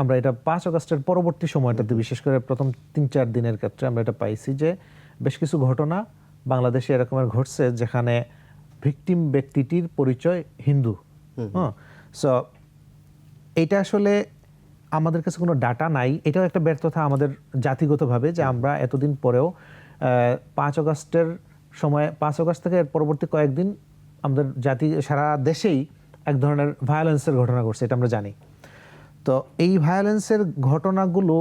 আমরা এটা পাঁচ আগস্টের পরবর্তী সময়টাতে বিশেষ করে প্রথম তিন চার দিনের ক্ষেত্রে আমরা এটা পাইছি যে বেশ কিছু ঘটনা বাংলাদেশে এরকমের ঘটছে যেখানে ভিকটিম ব্যক্তিটির পরিচয় হিন্দু। হ্যাঁ সো এইটা আসলে আমাদের কাছে কোনো ডাটা নাই। এটাও একটা ব্যর্থতা আমাদের জাতিগতভাবে যে আমরা এতদিন পরেও পাঁচ আগস্টের সময় পাঁচ আগস্ট থেকে পরবর্তী কয়েকদিন আমাদের জাতি সারা দেশেই এক ধরনের ভায়োলেন্সের ঘটনা ঘটছে এটা আমরা জানি। তো এই ভায়োলেন্সের ঘটনাগুলো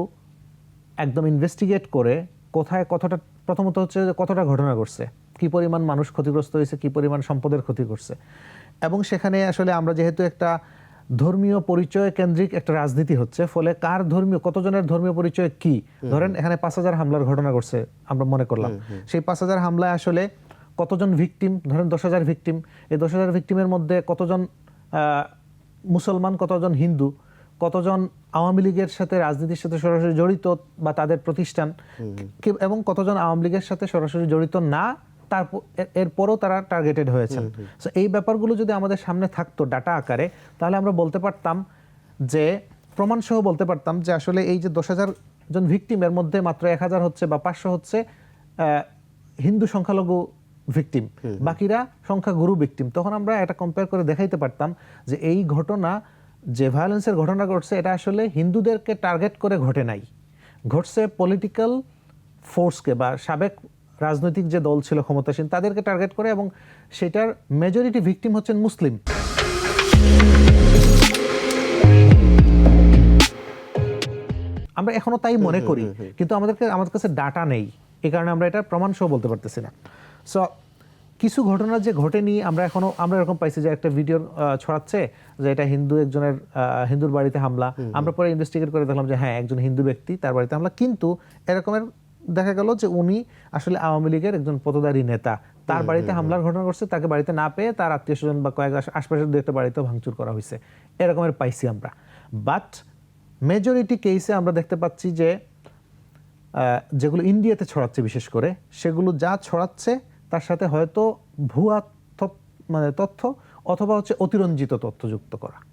একদম ইনভেস্টিগেট করে কোথায় কতটা প্রথমত হচ্ছে যে কতটা ঘটনা ঘটছে কি পরিমাণ মানুষ ক্ষতিগ্রস্ত হয়েছে কি পরিমাণ সম্পদের ক্ষতি করছে। এবং সেখানে আসলে আমরা যেহেতু একটা ধর্মীয় পরিচয় কেন্দ্রিক একটা রাজনীতি হচ্ছে ফলে কার ধর্মীয় কতজনের ধর্মীয় পরিচয় কি? ধরেন এখানে পাঁচ হাজার হামলার ঘটনা ঘটছে আমরা মনে করলাম। সেই পাঁচ হাজার হামলায় আসলে কতজন ভিকটিম ধরেন দশ হাজার ভিকটিম এই দশ হাজার ভিকটিমের মধ্যে কতজন মুসলমান কতজন হিন্দু কতজন আওয়ামী লীগের সাথে রাজনীতির সাথে সরাসরি জড়িত বা তাদের প্রতিষ্ঠান? এবং কতজন আওয়ামী লীগের সাথে সরাসরি জড়িত না তার এরপরও তারা টার্গেটেড হয়েছেন। এই ব্যাপারগুলো যদি আমাদের সামনে থাকতো ডাটা আকারে তাহলে আমরা বলতে পারতাম যে প্রমাণ সহ বলতে পারতাম যে আসলে এই যে দশ হাজার জন ভিকটিমের মধ্যে মাত্র এক হাজার হচ্ছে বা পাঁচশো হচ্ছে হিন্দু সংখ্যালঘু ভিকটিম বাকিরা সংখ্যাগুরু ভিকটিম তখন আমরা এটা কম্পেয়ার করে দেখাইতে পারতাম যে এই ঘটনা যে ভায়োলেন্সের ঘটনা ঘটছে এটা আসলে হিন্দুদেরকে টার্গেট করে ঘটে নাই। ঘটছে পলিটিক্যাল ফোর্সকে বা সাবেক রাজনৈতিক যে দল ছিল ক্ষমতাসীন তাদেরকে টার্গেট করে এবং সেটার মেজরিটি ভিকটিম হচ্ছেন মুসলিম। আমরা এখনও তাই মনে করি কিন্তু আমাদেরকে আমাদের কাছে ডাটা নেই। এ কারণে আমরা এটা প্রমাণ সহ বলতে পারতেছি না। সো কিছু ঘটনা যে ঘটেনি আমরা এখনও আমরা এরকম পাইছি যে একটা ভিডিও ছড়াচ্ছে যে এটা হিন্দু একজনের হিন্দুর বাড়িতে হামলা। আমরা পরে ইনভেস্টিগেট করে দেখলাম যে হ্যাঁ একজন হিন্দু ব্যক্তি তার বাড়িতে হামলা। কিন্তু এরকমের দেখা গেল যে উনি আসলে আওয়ামী লীগের একজন পতদারী নেতা। তার বাড়িতে হামলার ঘটনা ঘটছে তাকে বাড়িতে না পেয়ে তার আত্মীয় স্বজন বা কয়েক আশ- আশপাশের দু একটা বাড়িতেও ভাঙচুর করা হয়েছে। এরকমের পাইছি আমরা। বাট মেজরিটি কেসে আমরা দেখতে পাচ্ছি যে যেগুলো ইন্ডিয়াতে ছড়াচ্ছে বিশেষ করে সেগুলো যা ছড়াচ্ছে তার সাথে হয়তো ভুয়া মানে তথ্য অথবা হচ্ছে অতিরঞ্জিত তথ্য যুক্ত করা।